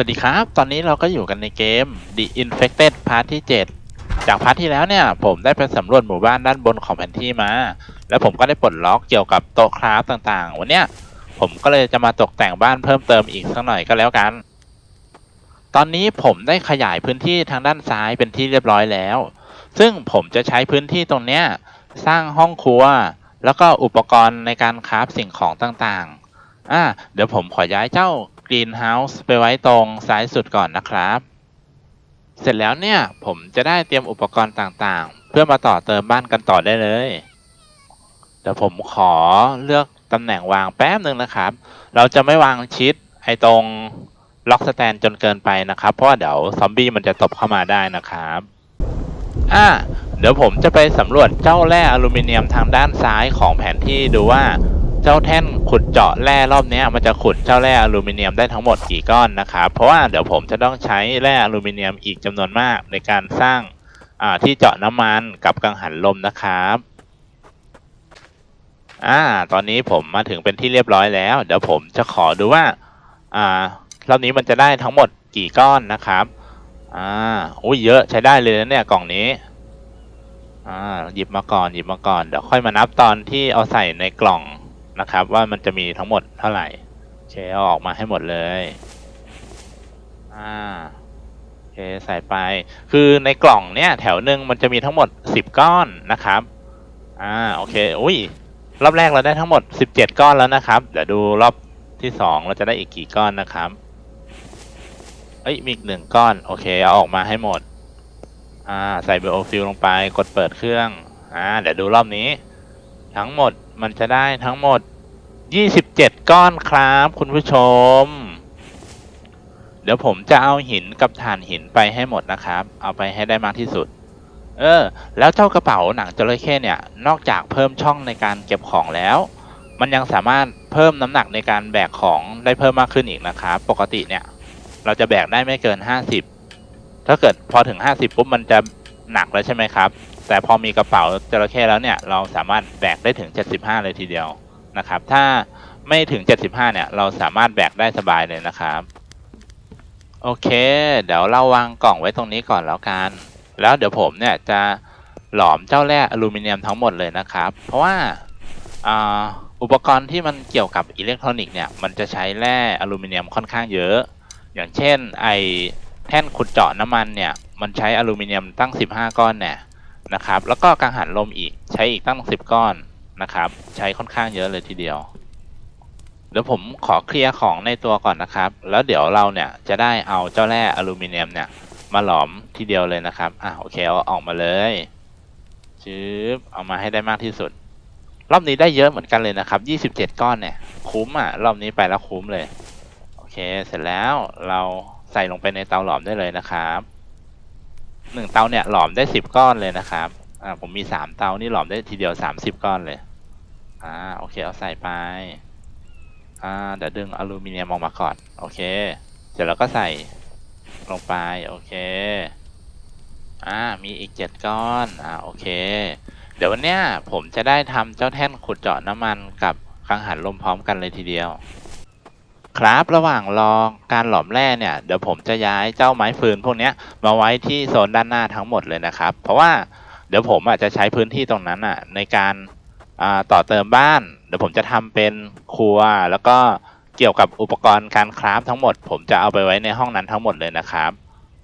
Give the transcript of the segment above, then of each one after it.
สวัสดีครับ ตอนนี้เราก็อยู่กันในเกม The Infected พาร์ทที่ 7 จากพาร์ทที่แล้วเนี่ย ผมได้ไปสำรวจหมู่บ้านด้านบนของแผนที่มา แล้วผมก็ได้ปลดล็อกเกี่ยวกับโต๊ะคราฟต่างๆ วันเนี้ยผมก็เลยจะมาตกแต่งบ้านเพิ่มเติมอีกสักหน่อยก็แล้วกัน ตอนนี้ผมได้ขยายพื้นที่ทางด้านซ้ายเป็นที่เรียบร้อยแล้ว ซึ่งผมจะใช้พื้นที่ตรงเนี้ยสร้างห้องครัว แล้วก็อุปกรณ์ในการคราฟสิ่งของต่างๆอ่าเดี๋ยวผมขอย้ายเจ้า กรีนเฮาส์ไปไว้ตรงซ้ายสุดก่อนนะครับ เสร็จแล้วเนี่ยผมจะได้เตรียมอุปกรณ์ต่างๆ เพื่อมาต่อเติมบ้านกันต่อได้เลย เดี๋ยวผมขอเลือกตำแหน่งวางแป๊บหนึ่งนะครับ เราจะไม่วางชิดไอ้ตรงล็อกสแตนจนเกินไปนะครับ เพราะว่าเดี๋ยวซอมบี้มันจะตบเข้ามาได้นะครับอ่าเดี๋ยวผมจะไปสำรวจเจ้าแร่อลูมิเนียมทางด้านซ้ายของแผนที่ดูว่า เจ้าแท่นขุดเจาะแร่รอบนี้มันจะขุดเจ้าแร่อลูมิเนียมได้ทั้งหมดกี่ก้อนนะครับเพราะว่าเดี๋ยวผมจะต้องใช้แร่อลูมิเนียมอีกจำนวนมากในการสร้างาที่เจาะน้ำมันกับกังหันลมนะครับอ่าตอนนี้ผมมาถึงเป็นที่เรียบร้อยแล้ว เดี๋ยวผมจะขอดูว่าอ่ารอบนี้มันจะได้ทั้งหมดกี่ก้อนนะครับอ่าอุ้ยเยอะใช้ได้เลยนะเนี่ยกล่องนี้อ่าหยิบมาก่อนหยิบมาก่อนเดี๋ยวค่อยมานับตอนที่เอาใส่ในกล่อง นะครับ ว่ามันจะมีทั้งหมดเท่าไหร่เคเอาออกมาให้หมดเลย อ่าเคใส่ไป คือในกล่องเนี่ยแถวหนึ่งมันจะมีทั้งหมดสิบก้อนนะครับ อ่าโอเคอุ้ยรอบแรกเราได้ทั้งหมดสิบเจ็ดก้อนแล้วนะครับ เดี๋ยวดูรอบที่สองเราจะได้อีกกี่ก้อนนะครับเอ้ยมีอีกหนึ่งก้อน โอเคเอาออกมาให้หมด อ่า ใส่เบโอฟิลลงไปกดเปิดเครื่อง อ่า เดี๋ยวดูรอบนี้ ทั้งหมด มันจะได้ทั้งหมด 27 ก้อนครับ คุณผู้ชม เดี๋ยวผมจะเอาหินกับถ่านหินไปให้หมดนะครับ เอาไปให้ได้มากที่สุด เออ แล้วเจ้ากระเป๋าหนังจระเข้เนี่ย นอกจากเพิ่มช่องในการเก็บของแล้ว มันยังสามารถเพิ่มน้ำหนักในการแบกของได้เพิ่มมากขึ้นอีกนะครับ ปกติเนี่ย เราจะแบกได้ไม่เกิน 50 ถ้าเกิดพอถึง 50ปุ๊บมันจะหนักแล้วใช่ไหมครับ แต่พอมีกระเป๋าจระเข้แล้วเนี่ยเราสามารถแบกได้ถึง 75 เลยทีเดียวนะครับ ถ้าไม่ถึง 75 เนี่ย เราสามารถแบกได้สบายเลยนะครับ โอเค เดี๋ยวเราวางกล่องไว้ตรงนี้ก่อนแล้วกัน แล้วเดี๋ยวผมเนี่ยจะหลอมเจ้าแร่อลูมิเนียมทั้งหมดเลยนะครับ เพราะว่าอุปกรณ์ที่มันเกี่ยวกับอิเล็กทรอนิกส์เนี่ยมันจะใช้แร่อลูมิเนียมค่อนข้างเยอะ อย่างเช่นไอแท่นขุดเจาะน้ำมันเนี่ยมันใช้อลูมิเนียมตั้ง 15 ก้อนเนี่ย นะครับ แล้วก็กังหันลมอีกใช้อีกตั้ง10ก้อนนะครับ ใช้ค่อนข้างเยอะเลยทีเดียวเดี๋ยวผมขอเคลียร์ของในตัวก่อนนะครับ แล้วเดี๋ยวเราเนี่ยจะได้เอาเจ้าแร่อลูมิเนียมเนี่ยมาหลอมทีเดียวเลยนะครับอะโอเคเอาออกมาเลยชืบเอามาให้ได้มากที่สุด รอบนี้ได้เยอะเหมือนกันเลยนะครับ27ก้อนเนี่ย คุ้มอะ รอบนี้ไปแล้วคุ้มเลย โอเคเสร็จแล้วเราใส่ลงไปในเตาหลอมได้เลยนะครับ หนึ่งเตาเนี่ยหลอมได้สิบก้อนเลยนะครับอ่าผมมีสามเตานี่หลอมได้ทีเดียวสามสิบก้อนเลยอ่าโอเคเอาใส่ไปอ่าเดี๋ยวดึงอลูมิเนียมออกมาก่อนโอเค เสร็จแล้วก็ใส่ลงไปโอเคอ่ามีอีกเจ็ดก้อนอ่าโอเค เดี๋ยววันเนี้ยผมจะได้ทำเจ้าแท่นขุดเจาะน้ำมันกับกังหันลมพร้อมกันเลยทีเดียว ครับระหว่างรอการหลอมแร่เนี่ยเดี๋ยวผมจะย้ายเจ้าไม้ฟืนพวกนี้มาไว้ที่โซนด้านหน้าทั้งหมดเลยนะครับ เพราะว่าเดี๋ยวผมอาจจะใช้พื้นที่ตรงนั้นอะในการต่อเติมบ้าน เดี๋ยวผมจะทำเป็นครัว แล้วก็เกี่ยวกับอุปกรณ์การคราฟทั้งหมด ผมจะเอาไปไว้ในห้องนั้นทั้งหมดเลยนะครับ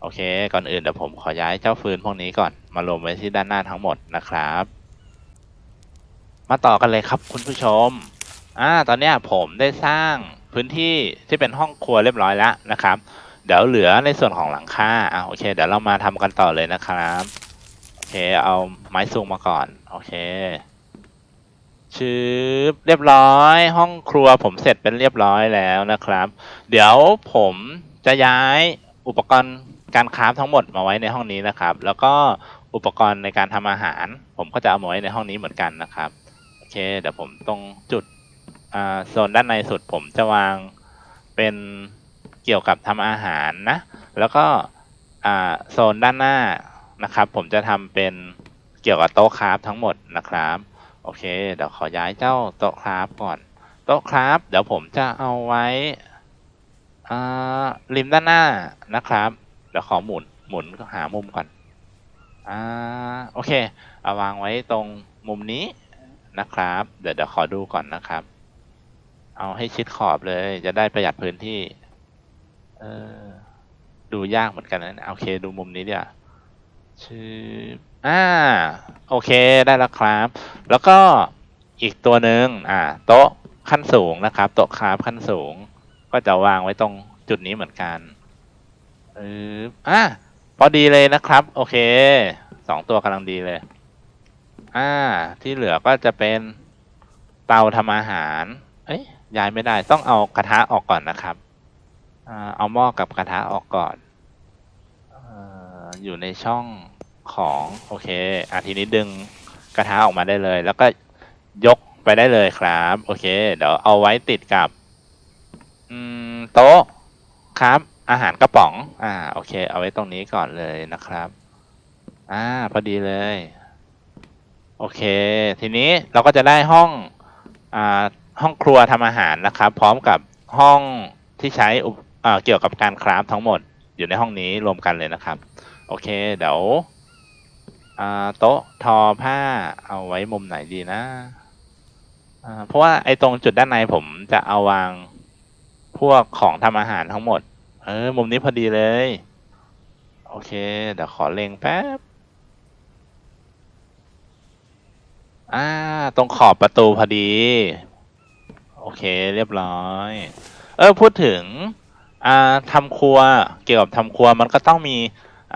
โอเค ก่อนอื่นเดี๋ยวผมขอย้ายเจ้าฟืนพวกนี้ก่อนมารวมไว้ที่ด้านหน้าทั้งหมดนะครับ มาต่อกันเลยครับคุณผู้ชมอ่าตอนนี้ผมได้สร้าง พื้นที่ที่เป็นห้องครัวเรียบร้อยแล้วนะครับ เดี๋ยวเหลือในส่วนของหลังคาอ่าโอเค เดี๋ยวเรามาทำกันต่อเลยนะครับโอเค เอาไม้ซูงมาก่อนโอเคชืบเรียบร้อย ห้องครัวผมเสร็จเป็นเรียบร้อยแล้วนะครับ เดี๋ยวผมจะย้ายอุปกรณ์การคราฟทั้งหมดมาไว้ในห้องนี้นะครับ แล้วก็อุปกรณ์ในการทำอาหาร ผมก็จะเอามาไว้ในห้องนี้เหมือนกันนะครับโอเคเดี๋ยวผมตรงจุด อ่าโซนด้านในสุดผมจะวางเป็นเกี่ยวกับทำอาหารนะ แล้วก็อ่าโซนด้านหน้านะครับ ผมจะทำเป็นเกี่ยวกับโต๊ะคราฟทั้งหมดนะครับ โอเค เดี๋ยวขอย้ายเจ้าโต๊ะคราฟก่อน โต๊ะคราฟเดี๋ยวผมจะเอาไว้อ่าริมด้านหน้านะครับ เดี๋ยวขอหมุนหมุนหามุมก่อนอ่าโอเค เอาวางไว้ตรงมุมนี้นะครับ เดี๋ยวเดี๋ยวขอดูก่อนนะครับ เอาให้ชิดขอบเลย จะได้ประหยัดพื้นที่ เออ ดูยากเหมือนกันนะโอเค ดูมุมนี้เดี๋ยวชื่ออ่า โอเคได้แล้วครับ แล้วก็อีกตัวหนึ่งอ่า โต๊ะขั้นสูงนะครับ โต๊ะคราฟขั้นสูง ก็จะวางไว้ตรงจุดนี้เหมือนกันเอออะพอดีเลยนะครับ โอเคสองตัวกำลังดีเลย อ่า ที่เหลือก็จะเป็นเตาทำอาหาร เอ้ย ย้ายไม่ได้ ต้องเอากระทะออกก่อนนะครับเอาหม้อกับกระทะออกก่อนอยู่ในช่องของโอเคอะทีนี้ดึงกระทะออกมาได้เลย แล้วก็ยกไปได้เลยครับ โอเค เดี๋ยวเอาไว้ติดกับโต๊ะครับ อาหารกระป๋อง อ่า โอเค เอาไว้ตรงนี้ก่อนเลยนะครับ อ่า พอดีเลย โอเค ทีนี้เราก็จะได้ห้อง อ่า ห้องครัวทำอาหารนะครับ พร้อมกับห้องที่ใช้อุปอ่าเกี่ยวกับการคราฟทั้งหมด อยู่ในห้องนี้รวมกันเลยนะครับ โอเค เดี๋ยวอ่าโต๊ะทอผ้าเอาไว้มุมไหนดีนะอ่าเพราะว่าไอ้ตรงจุดด้านในผมจะเอาวางพวกของทำอาหารทั้งหมด เออ มุมนี้พอดีเลย โอเค เดี๋ยวขอเล็งแป๊บ อ่า ตรงขอบประตูพอดี โอเคเรียบร้อย เออพูดถึงอ่าทำครัวเกี่ยวกับทำครัวมันก็ต้องมี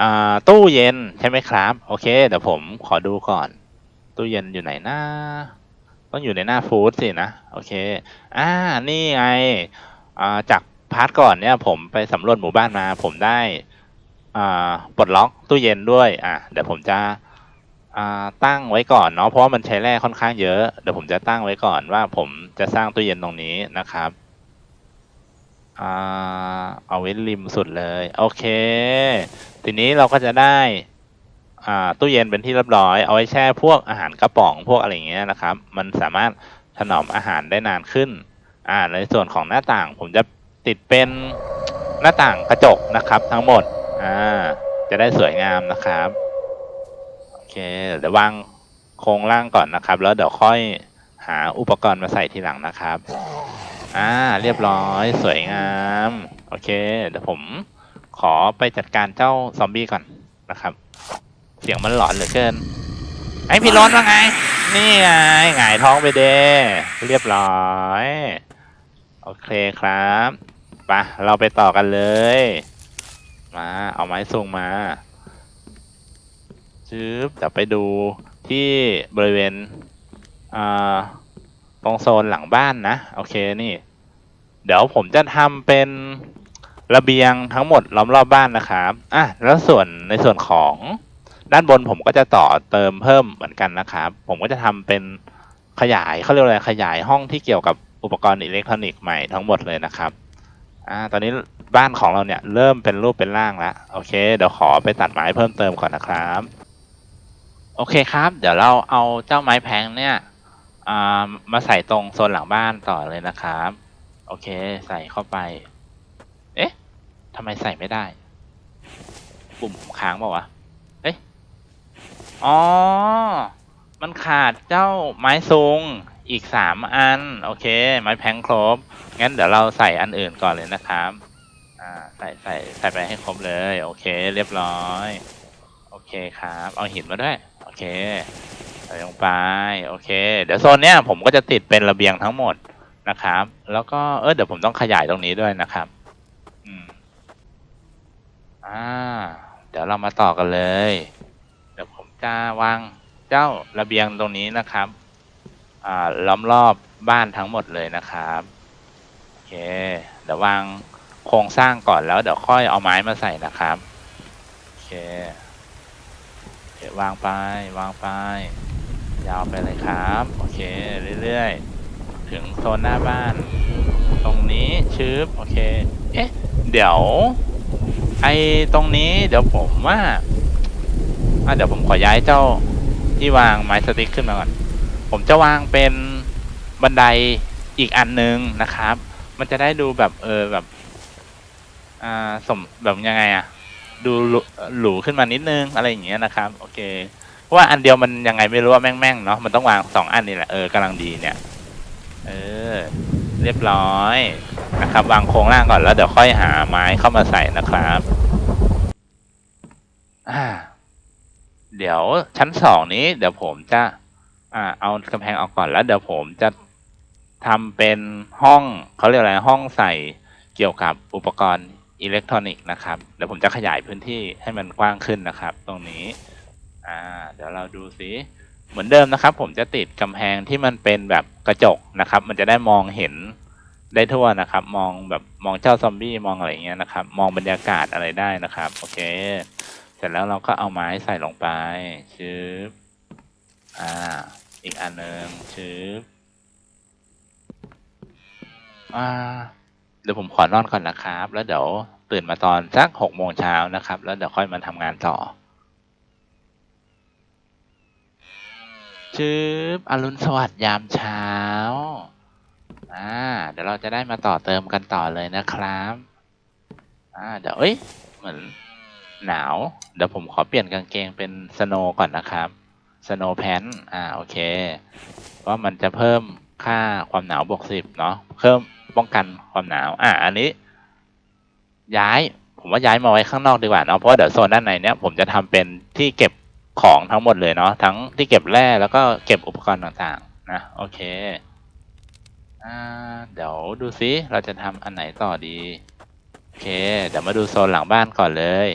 อ่าตู้เย็นใช่ไหมครับ โอเคเดี๋ยวผมขอดูก่อน ตู้เย็นอยู่ไหนนะต้องอยู่ในหน้าฟู้ดสินะโอเคอ่านี่ไงอ่าจากพาร์ทก่อนเนี่ยผมไปสำรวจหมู่บ้านมา ผมได้อ่าปลดล็อกตู้เย็นด้วยอะเดี๋ยวผมจะ อ่าตั้งไว้ก่อนเนาะเพราะว่ามันใช้แร่ค่อนข้างเยอะเดี๋ยวผมจะตั้งไว้ก่อนว่าผมจะสร้างตู้เย็นตรงนี้นะครับอ่าเอาไว้ริมสุดเลยโอเค ทีนี้เราก็จะได้อ่าตู้เย็นเป็นที่เรียบร้อยเอาไว้แช่พวกอาหารกระป๋องพวกอะไรอย่างเงี้ยนะครับ มันสามารถถนอมอาหารได้นานขึ้นอ่าในส่วนของหน้าต่างผมจะติดเป็นหน้าต่างกระจกนะครับ ทั้งหมดอ่าจะได้สวยงามนะครับ เคเดี๋ยววางโครงล่างก่อนนะครับ แล้วเดี๋ยวค่อยหาอุปกรณ์มาใส่ทีหลังนะครับ อ่า เรียบร้อยสวยงาม โอเค เดี๋ยวผมขอไปจัดการเจ้าซอมบี้ก่อนนะครับ เสียงมันหลอนเหลือเกิน ไอพี่ร้อนว่าไง นี่ไงหงายท้องไปเด้เรียบร้อย โอเคครับปะเราไปต่อกันเลย มา เอาไม้สูงมา จึ๊บเดี๋ยวไปดูที่บริเวณอ่าตรงโซนหลังบ้านนะ โอเคนี่ เดี๋ยวผมจะทำเป็นระเบียงทั้งหมดล้อมรอบบ้านนะครับอะแล้วส่วนในส่วนของด้านบนผมก็จะต่อเติมเพิ่มเหมือนกันนะครับ ผมก็จะทำเป็นขยายเขาเรียกว่าอะไรขยายห้องที่เกี่ยวกับอุปกรณ์อิเล็กทรอนิกส์ใหม่ทั้งหมดเลยนะครับอ่าตอนนี้บ้านของเราเนี่ยเริ่มเป็นรูปเป็นร่างแล้ว โอเค เดี๋ยวขอไปตัดไม้เพิ่มเติมก่อนนะครับ โอเคครับ เดี๋ยวเราเอาเจ้าไม้แพงเนี่ยอ่ามาใส่ตรงโซนหลังบ้านต่อเลยนะครับ โอเคใส่เข้าไป เอ๊ะทำไมใส่ไม่ได้ ปุ่มค้างเปล่าวะเอ๊ะอ๋อ มันขาดเจ้าไม้ซุงอีกสามอัน โอเค ไม้แพงครบ งั้นเดี๋ยวเราใส่อันอื่นก่อนเลยนะครับอ่าใส่ใส่ใส่ไปให้ครบเลย โอเค เรียบร้อย โอเคครับ เอาหินมาด้วย เคใส่ลงไป โอเค เดี๋ยวโซนเนี้ยผมก็จะติดเป็นระเบียงทั้งหมดนะครับ แล้วก็เออเดี๋ยวผมต้องขยายตรงนี้ด้วยนะครับ อืม อ่า เดี๋ยวเรามาต่อกันเลย เดี๋ยวผมจะวางเจ้าระเบียงตรงนี้นะครับ อ่า ล้อมรอบบ้านทั้งหมดเลยนะครับ โอเค เดี๋ยววางโครงสร้างก่อนแล้วเดี๋ยวค่อยเอาไม้มาใส่นะครับ โอเคโอเค วางไปวางไป ยาวไปเลยครับ โอเคเรื่อยๆ ถึงโซนหน้าบ้าน ตรงนี้ชืบโอเค เอ๊ะ เดี๋ยว ไอตรงนี้เดี๋ยวผมว่าอะเดี๋ยวผมขอย้ายเจ้าที่วางไม้สติ๊กขึ้นมาก่อน ผมจะวางเป็นบันไดอีกอันนึงนะครับ มันจะได้ดูแบบเออแบบ อ่าสมแบบยังไงอะ ดูหรูขึ้นมานิดนึงอะไรอย่างเงี้ยนะครับโอเคเพราะว่าอันเดียวมันยังไงไม่รู้ว่าแม่งๆเนาะมันต้องวางสองอันนี่แหละเออกำลังดีเนี่ยเออเรียบร้อยนะครับ วางโครงล่างก่อนแล้วเดี๋ยวค่อยหาไม้เข้ามาใส่นะครับอ่าเดี๋ยวชั้นสองนี้ เดี๋ยวผมจะอ่าเอากำแพงออกก่อนแล้วเดี๋ยวผมจะทำเป็นห้องเขาเรียกอะไรห้องใส่เกี่ยวกับอุปกรณ์ อิเล็กทรอนิกส์นะครับ เดี๋ยวผมจะขยายพื้นที่ให้มันกว้างขึ้นนะครับ ตรงนี้ อ่า เดี๋ยวเราดูสิเหมือนเดิมนะครับ ผมจะติดกำแพงที่มันเป็นแบบกระจกนะครับ มันจะได้มองเห็นได้ทั่วนะครับ มองแบบมองเจ้าซอมบี้มองอะไรอย่างเงี้ยนะครับ มองบรรยากาศอะไรได้นะครับ โอเค เสร็จแล้วเราก็เอาไม้ใส่ลงไปชึบอ่า อีกอันหนึ่งชึบอ่า ดี๋ยวผมขอนอนก่อนนะครับ แล้วเดี๋ยวตื่นมาตอนสักหกโมงเช้านะครับ แล้วเดี๋ยวค่อยมาทำงานต่อชืบอรุณสวัสดิ์ยามเช้าอ่าเดี๋ยวเราจะได้มาต่อเติมกันต่อเลยนะครับอ่าเดี๋ยวเอ้ยเหมือนหนาว เดี๋ยวผมขอเปลี่ยนกางเกงเป็นสโนก่อนนะครับสโนแพนอ่าโอเคเพรามันจะเพิ่มค่าความหนาวบวกสิบเนาะเพิ่ม ป้องกันความหนาว อ่า อันนี้ ย้าย ผมว่าย้ายมาไว้ข้างนอกดีกว่าเนาะเพราะเดี๋ยวโซนด้านในเนี้ยผมจะทำเป็นที่เก็บของทั้งหมดเลยเนาะทั้งที่เก็บแร่แล้วก็เก็บอุปกรณ์ต่างๆ นะโอเคอ่าเดี๋ยวดูซิเราจะทำอันไหนต่อดี โอเค เดี๋ยวมาดูโซนหลังบ้านก่อนเลย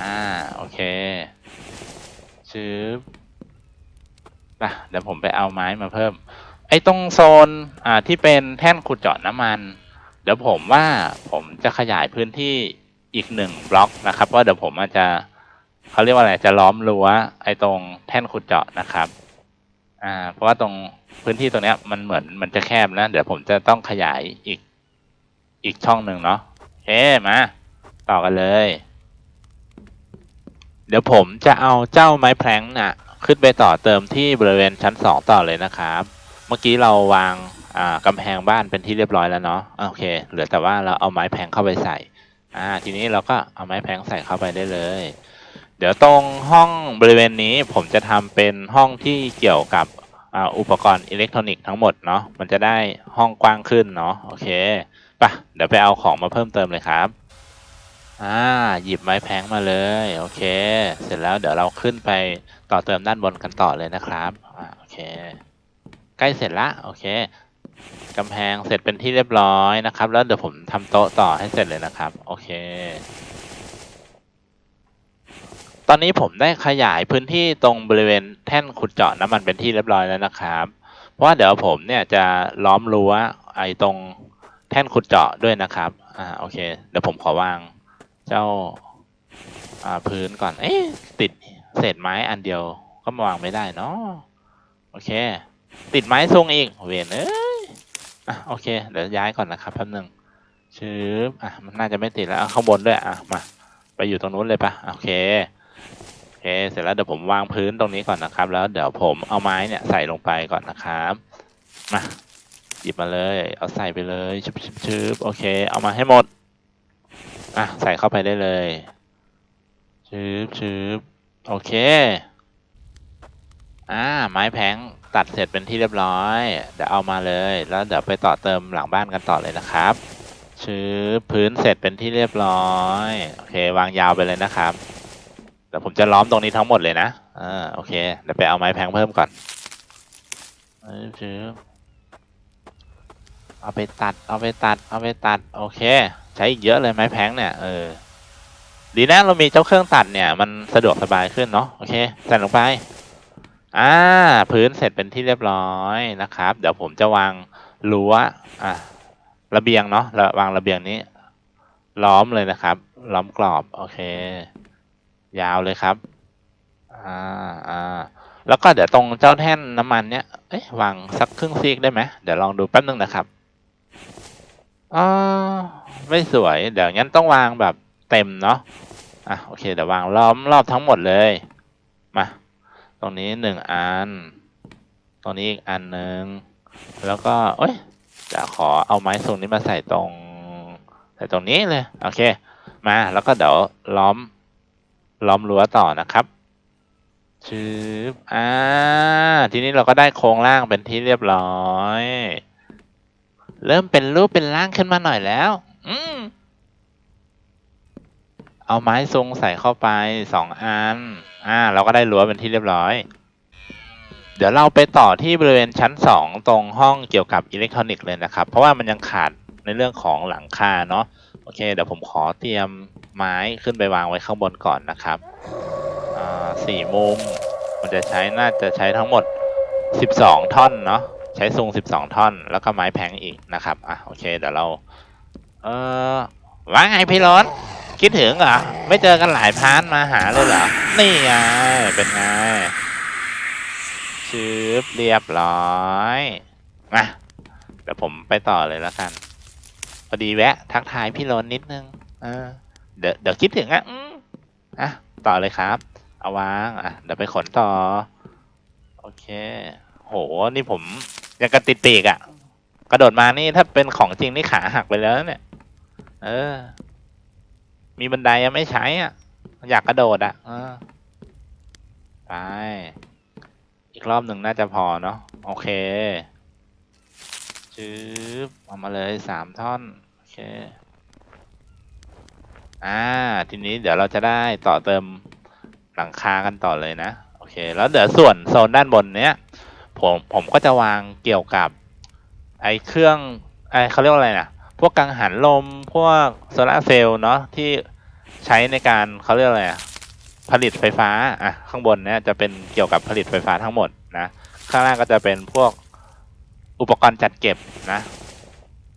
อ่าโอเคชืบป่ะเดี๋ยวผมไปเอาไม้มาเพิ่ม ไอ้ตรงโซนอ่าที่เป็นแท่นขุดเจาะน้ำมัน เดี๋ยวผมว่าผมจะขยายพื้นที่อีกหนึ่งบล็อกนะครับเพราะเดี๋ยวผมอาจจะเขาเรียกว่าอะไรจะล้อมรั้วไอ้ตรงแท่นขุดเจาะนะครับอ่าเพราะว่าตรงพื้นที่ตรงเนี้ยมันเหมือนมันจะแคบนะ เดี๋ยวผมจะต้องขยายอีกอีกช่องหนึ่งเนาะโอเคมาต่อกันเลย เดี๋ยวผมจะเอาเจ้าไม้แพลงน่ะ ขึ้นไปต่อเติมที่บริเวณชั้นสองต่อเลยนะครับ เมื่อกี้เราวางกำแพงบ้านเป็นที่เรียบร้อยแล้วเนาะโอเค เหลือแต่ว่าเราเอาไม้แพงเข้าไปใส่อ่าทีนี้เราก็เอาไม้แพงใส่เข้าไปได้เลย เดี๋ยวตรงห้องบริเวณนี้ผมจะทำเป็นห้องที่เกี่ยวกับอ,อุปกรณ์อิเล็กทรอนิกส์ทั้งหมดเนาะมันจะได้ห้องกว้างขึ้นเนาะโอเคไปะเดี๋ยวไปเอาของมาเพิ่มเติมเลยครับอ่าหยิบไม้แพงมาเลยโอเค เสร็จแล้วเดี๋ยวเราขึ้นไปต่อเติมด้านบนกันต่อเลยนะครับอ่าโอเค ใกล้เสร็จละโอเคกำแพงเสร็จเป็นที่เรียบร้อยนะครับ แล้วเดี๋ยวผมทำโต๊ะต่อให้เสร็จเลยนะครับ โอเค ตอนนี้ผมได้ขยายพื้นที่ตรงบริเวณแท่นขุดเจาะน้ำมันเป็นที่เรียบร้อยแล้วนะครับ เพราะว่าเดี๋ยวผมเนี่ยจะล้อมรั้วไอ้ตรงแท่นขุดเจาะด้วยนะครับอ่าโอเค เดี๋ยวผมขอวางเจ้าอ่าพื้นก่อน เอ๊ะติดเศษไม้อันเดียวก็มาวางไม่ได้เนาะโอเค ติดไม้ทรงอีกเวนเอ้ยอะโอเค เดี๋ยวย้ายก่อนนะครับแป๊บหนึงชืบอะมันน่าจะไม่ติดแล้วเอาข้างบนด้วยอะมา ไปอยู่ตรงนู้นเลยปะโอเคโอเค เสร็จแล้วเดี๋ยวผมวางพื้นตรงนี้ก่อนนะครับ แล้วเดี๋ยวผมเอาไม้เนี่ยใส่ลงไปก่อนนะครับมาหยิบมาเลย เอาใส่ไปเลยชึบชึบชึบโอเค เอามาให้หมดอะใส่เข้าไปได้เลยชึบชึบโอเค อ่าไม้แผงตัดเสร็จเป็นที่เรียบร้อย เดี๋ยวเอามาเลย แล้วเดี๋ยวไปต่อเติมหลังบ้านกันต่อเลยนะครับชื้อพื้นเสร็จเป็นที่เรียบร้อยโอเควางยาวไปเลยนะครับเดี๋ยวผมจะล้อมตรงนี้ทั้งหมดเลยนะอ่าโอเคเดี๋ยวไปเอาไม้แพงเพิ่มก่อนเอ้ชื้อเอาไปตัดเอาไปตัดเอาไปตัดโอเค ใช้อีกเยอะเลยไม้แพงเนี่ยเออดีนะเรามีเจ้าเครื่องตัดเนี่ย มันสะดวกสบายขึ้นเนาะโอเคใส่ลงไป อ่า พื้นเสร็จเป็นที่เรียบร้อยนะครับ เดี๋ยวผมจะวางรั้วอะระเบียงเนาะระวางระเบียงนี้ ล้อมเลยนะครับ ล้อมกรอบโอเค ยาวเลยครับอ่าอ่าแล้วก็เดี๋ยวตรงเจ้าแท่นน้ำมันเนี้ยเอ๊ะวางสักครึ่งซีกได้ไหมเดี๋ยวลองดูแป๊บนึงนะครับอ๋อไม่สวย เดี๋ยวงั้นต้องวางแบบเต็มเนาะอะโอเคเดี๋ยววางล้อมรอบทั้งหมดเลยมา ตรงนี้หนึ่งอัน ตรงนี้อีกอันหนึ่ง แล้วก็ เอ้ย จะขอเอาไม้ทรงนี้มาใส่ตรง ใส่ตรงนี้เลย โอเค มา แล้วก็เดี๋ยวล้อม ล้อมรั้วต่อนะครับชืบอ่า ทีนี้เราก็ได้โครงร่างเป็นที่เรียบร้อย เริ่มเป็นรูปเป็นร่างขึ้นมาหน่อยแล้ว อืม เอาไม้ทรงใส่เข้าไปสองอัน อ่า เราก็ได้รั้วเป็นที่เรียบร้อย เดี๋ยวเราไปต่อที่บริเวณชั้นสองตรงห้องเกี่ยวกับอิเล็กทรอนิกส์เลยนะครับ เพราะว่ามันยังขาดในเรื่องของหลังคาเนาะ โอเค เดี๋ยวผมขอเตรียมไม้ขึ้นไปวางไว้ข้างบนก่อนนะครับ อ่าสี่มุม มันจะใช้น่าจะใช้ทั้งหมดสิบสองท่อนเนาะ ใช้ซุงสิบสองท่อน แล้วก็ไม้แพงอีกนะครับ อะ โอเค เดี๋ยวเรา เออว่าไงพี่ร้อน คิดถึงเหรอ ไม่เจอกันหลายพาร์ทมาหาเลยเหรอ นี่ไง เป็นไงชืบเรียบร้อยมาเดี๋ยวผมไปต่อเลยแล้วกัน พอดีแวะ ทักทายพี่โรนนิดนึงเออเดี๋ยวเดี๋ยวคิดถึงอะอะ ต่อเลยครับ เอาวาง อะ เดี๋ยวไปขนต่อ โอเค โห นี่ผมยังกระติดปีกอะ กระโดดมานี่ถ้าเป็นของจริงนี่ขาหักไปแล้วเนี่ย เออ มีบันไดยังไม่ใช้อะ อยากกระโดดอะเออไป อีกรอบหนึ่งน่าจะพอเนาะโอเคชืบเอามาเลยสามท่อน โอเค อ่า ทีนี้เดี๋ยวเราจะได้ต่อเติมหลังคากันต่อเลยนะ โอเค แล้วเดี๋ยวส่วนโซนด้านบนเนี้ย ผมผมก็จะวางเกี่ยวกับ ไอ้เครื่องไอ้เขาเรียกว่าอะไรนะพวกกังหันลมพวกโซลาร์เซลล์เนาะที่ ใช้ในการเขาเรียกอะไรอะผลิตไฟฟ้าอะข้างบนเนี่ยจะเป็นเกี่ยวกับผลิตไฟฟ้าทั้งหมดนะข้างล่างก็จะเป็นพวกอุปกรณ์จัดเก็บนะ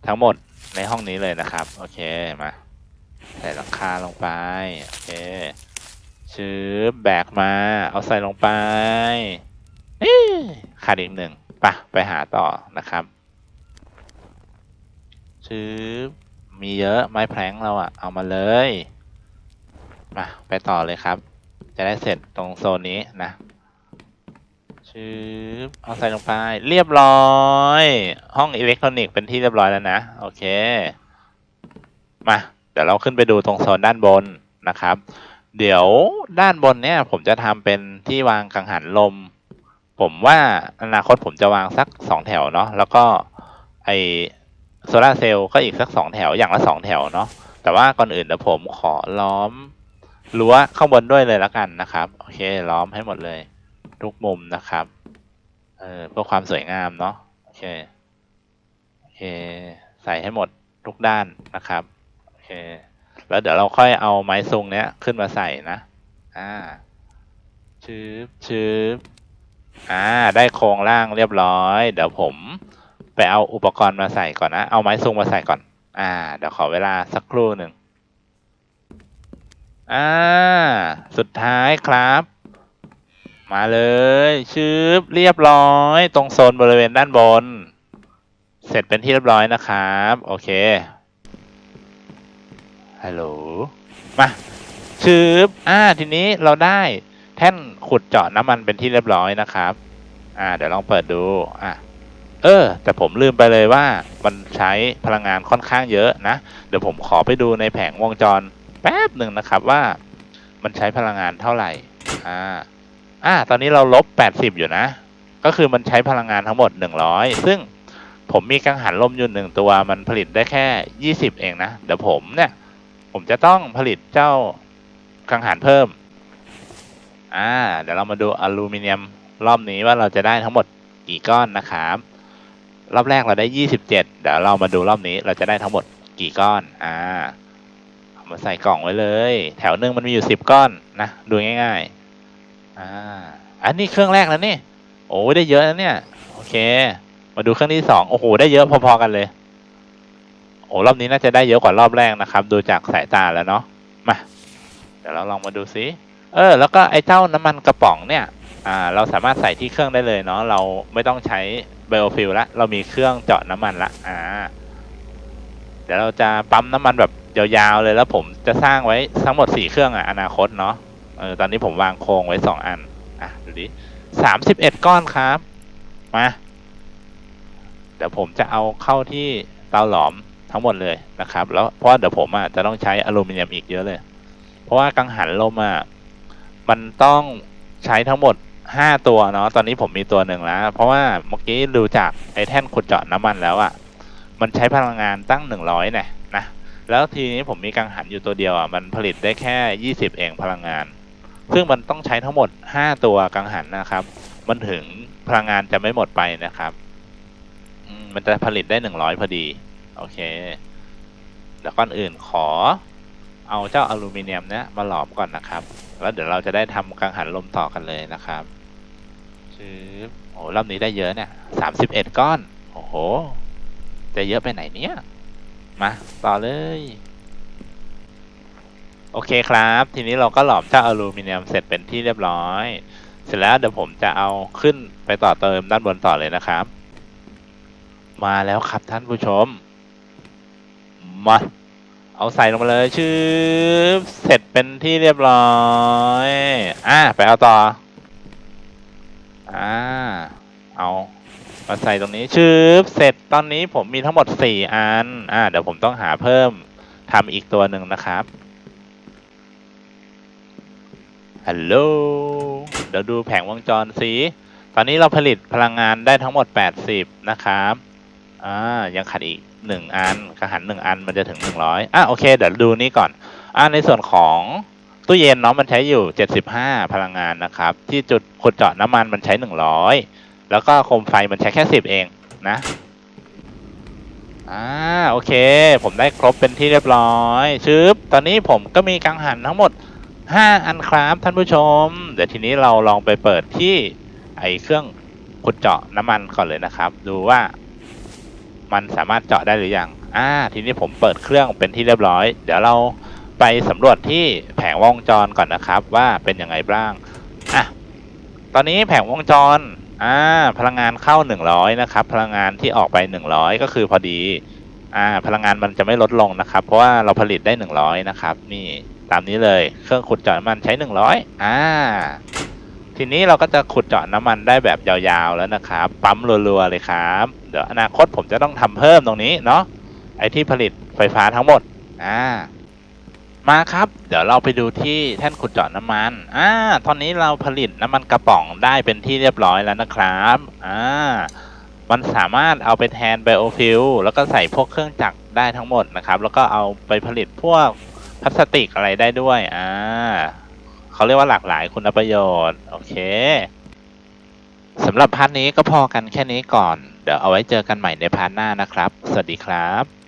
ทั้งหมดในห้องนี้เลยนะครับ โอเคมาใส่หลังคาลงไปโอเคชื้อแบกมา เอาใส่ลงไปขาดอีกหนึ่งปะไปหาต่อนะครับชื้อมีเยอะไม้แพลงเราอะเอามาเลย มาไปต่อเลยครับ จะได้เสร็จตรงโซนนี้นะชื้อเอาใส่ลงไป เรียบร้อย ห้องอิเล็กทรอนิกส์เป็นที่เรียบร้อยแล้วนะ โอเค มา เดี๋ยวเราขึ้นไปดูตรงโซนด้านบนนะครับ เดี๋ยวด้านบนเนี่ย ผมจะทำเป็นที่วางกังหันลม ผมว่าอนาคตผมจะวางสักสองแถวเนาะแล้วก็ไอโซลาเซลล์ก็อีกสักสองแถวอย่างละสองแถวเนาะแต่ว่าก่อนอื่นเดี๋ยวผมขอล้อม รั้วข้างบนด้วยเลยแล้วกันนะครับโอเคล้อมให้หมดเลย ทุกมุมนะครับเออเพื่อความสวยงามเนาะโอเคโอเค ใส่ให้หมดทุกด้านนะครับโอเค แล้วเดี๋ยวเราค่อยเอาไม้ซุงเนี้ยขึ้นมาใส่นะอ่าชืบชืบอ่า ได้โครงร่างเรียบร้อย เดี๋ยวผมไปเอาอุปกรณ์มาใส่ก่อนนะ เอาไม้ซุงมาใส่ก่อน อ่า เดี๋ยวขอเวลาสักครู่หนึ่ง อ่า สุดท้ายครับ มาเลยชืบเรียบร้อย ตรงโซนบริเวณด้านบน เสร็จเป็นที่เรียบร้อยนะครับ โอเค ฮัลโหล มาชืบอ่า ทีนี้เราได้แท่นขุดเจาะน้ำมันเป็นที่เรียบร้อยนะครับ อ่า เดี๋ยวลองเปิดดู อะเออ แต่ผมลืมไปเลยว่ามันใช้พลังงานค่อนข้างเยอะนะ เดี๋ยวผมขอไปดูในแผงวงจร แป๊บหนึ่งนะครับว่ามันใช้พลังงานเท่าไหร่ อ่า อ่า ตอนนี้เราลบแปดสิบอยู่นะ ก็คือมันใช้พลังงานทั้งหมดหนึ่งร้อยซึ่งผมมีกังหันลมอยู่หนึ่งตัวมันผลิตได้แค่ยี่สิบเองนะ เดี๋ยวผมเนี่ย ผมจะต้องผลิตเจ้ากังหันเพิ่ม อ่า เดี๋ยวเรามาดูอลูมิเนียมรอบนี้ว่าเราจะได้ทั้งหมดกี่ก้อนนะครับ รอบแรกเราได้ยี่สิบเจ็ดเดี๋ยวเรามาดูรอบนี้เราจะได้ทั้งหมดกี่ก้อน อ่าเอา มาใส่กล่องไว้เลย แถวหนึ่งมันมีอยู่สิบก้อนนะดูง่ายๆอ่าอันนี้เครื่องแรกแล้วนี่โอ้ได้เยอะแล้วเนี่ยโอเค มาดูเครื่องที่สองโอ้โหได้เยอะพอๆกันเลยโอ้รอบนี้น่าจะได้เยอะกว่ารอบแรกนะครับ ดูจากสายตาแล้วเนาะมาเดี๋ยวเราลองมาดูซิเออ แล้วก็ไอ้เจ้าน้ำมันกระป๋องเนี่ยอ่าเราสามารถใส่ที่เครื่องได้เลยเนาะเราไม่ต้องใช้ไบโอฟิลละเรามีเครื่องเจาะน้ำมันละอ่า เดี๋ยวเราจะปั๊มน้ำมันแบบยาวๆเลยแล้วผมจะสร้างไว้ทั้งหมดสี่เครื่องอะอนาคตเนาะเออตอนนี้ผมวางโครงไว้สองอัน อะดูดิสามสิบเอ็ดก้อนครับ มาเดี๋ยวผมจะเอาเข้าที่เตาหลอมทั้งหมดเลยนะครับ แล้วเพราะเดี๋ยวผมอะจะต้องใช้อลูมิเนียมอีกเยอะเลย เพราะว่ากังหันลมอะมันต้องใช้ทั้งหมดห้าตัวเนาะตอนนี้ผมมีตัวหนึ่งแล้ว เพราะว่าเมื่อกี้ดูจากไอแท่นขุดเจาะน้ำมันแล้วอะ มันใช้พลังงานตั้งหนึ่งร้อยเนี่ยนะแล้วทีนี้ผมมีกังหันอยู่ตัวเดียวอะมันผลิตได้แค่ยี่สิบเองพลังงาน ซึ่งมันต้องใช้ทั้งหมดห้าตัวกังหันนะครับ มันถึงพลังงานจะไม่หมดไปนะครับมันจะผลิตได้หนึ่งร้อยพอดีโอเค แล้วก่อนอื่นขอเอาเจ้าอลูมิเนียมเนี้ยมาหลอมก่อนนะครับ แล้วเดี๋ยวเราจะได้ทำกังหันลมต่อกันเลยนะครับชืบโอ้รอบนี้ได้เยอะเนี่ยสามสิบเอ็ดก้อน โอ้โห จะเยอะไปไหนเนี่ย มา ต่อเลย โอเคครับ ทีนี้เราก็หลอมเจ้าอลูมิเนียมเสร็จเป็นที่เรียบร้อย เสร็จแล้วเดี๋ยวผมจะเอาขึ้นไปต่อเติมด้านบนต่อเลยนะครับ มาแล้วครับท่านผู้ชม มาเอาใส่ลงมาเลยชื่อเสร็จเป็นที่เรียบร้อยอะไปเอาต่ออ่าเอา มาใส่ตรงนี้ชื่อเสร็จตอนนี้ผมมีทั้งหมดสี่อัน อ่า เดี๋ยวผมต้องหาเพิ่มทำอีกตัวหนึ่งนะครับฮัลโหลเดี๋ยวดูแผงวงจรสิตอนนี้เราผลิตพลังงานได้ทั้งหมด 80 นะครับ อ่า ยังขาดอีกหนึ่งอันกระหันหนึ่งอันมันจะถึงหนึ่งร้อยอะโอเค เดี๋ยวดูนี้ก่อน อ่าในส่วนของตู้เย็นเนาะมันใช้อยู่ 75 พลังงานนะครับ ที่จุดขุดเจาะน้ำมันมันใช้ 100 แล้วก็โคมไฟมันใช้แค่10เองนะอ่าโอเค ผมได้ครบเป็นที่เรียบร้อยชึบตอนนี้ผมก็มีกังหันทั้งหมด 5 อันครับท่านผู้ชม เดี๋ยวทีนี้เราลองไปเปิดที่ไอเครื่องขุดเจาะน้ำมันก่อนเลยนะครับ ดูว่ามันสามารถเจาะได้หรือยังอ่าทีนี้ผมเปิดเครื่องเป็นที่เรียบร้อย เดี๋ยวเราไปสำรวจที่แผงวงจรก่อนนะครับ ว่าเป็นยังไงบ้างอะตอนนี้แผงวงจร อ่าพลังงานเข้า100นะครับ พลังงานที่ออกไป100ก็คือพอดีอ่าพลังงานมันจะไม่ลดลงนะครับ เพราะว่าเราผลิตได้100นะครับนี่ตามนี้เลยเครื่องขุดเจาะน้ำมันใช้100อ่าทีนี้เราก็จะขุดเจาะน้ำมันได้แบบยาวๆแล้วนะครับ ปั๊มรัวๆเลยครับ เดี๋ยวอนาคตผมจะต้องทำเพิ่มตรงนี้เนาะไอที่ผลิตไฟฟ้าทั้งหมดอ่า มาครับ เดี๋ยวเราไปดูที่แท่นขุดเจาะน้ำมัน อ่า ตอนนี้เราผลิตน้ำมันกระป๋องได้เป็นที่เรียบร้อยแล้วนะครับ อ่า มันสามารถเอาไปแทนไบโอฟิลแล้วก็ใส่พวกเครื่องจักรได้ทั้งหมดนะครับ แล้วก็เอาไปผลิตพวกพลาสติกอะไรได้ด้วย อ่า เขาเรียกว่าหลากหลายคุณประโยชน์ โอเคสำหรับพาร์ทนี้ก็พอกันแค่นี้ก่อน เดี๋ยวเอาไว้เจอกันใหม่ในพาร์ทหน้านะครับ สวัสดีครับ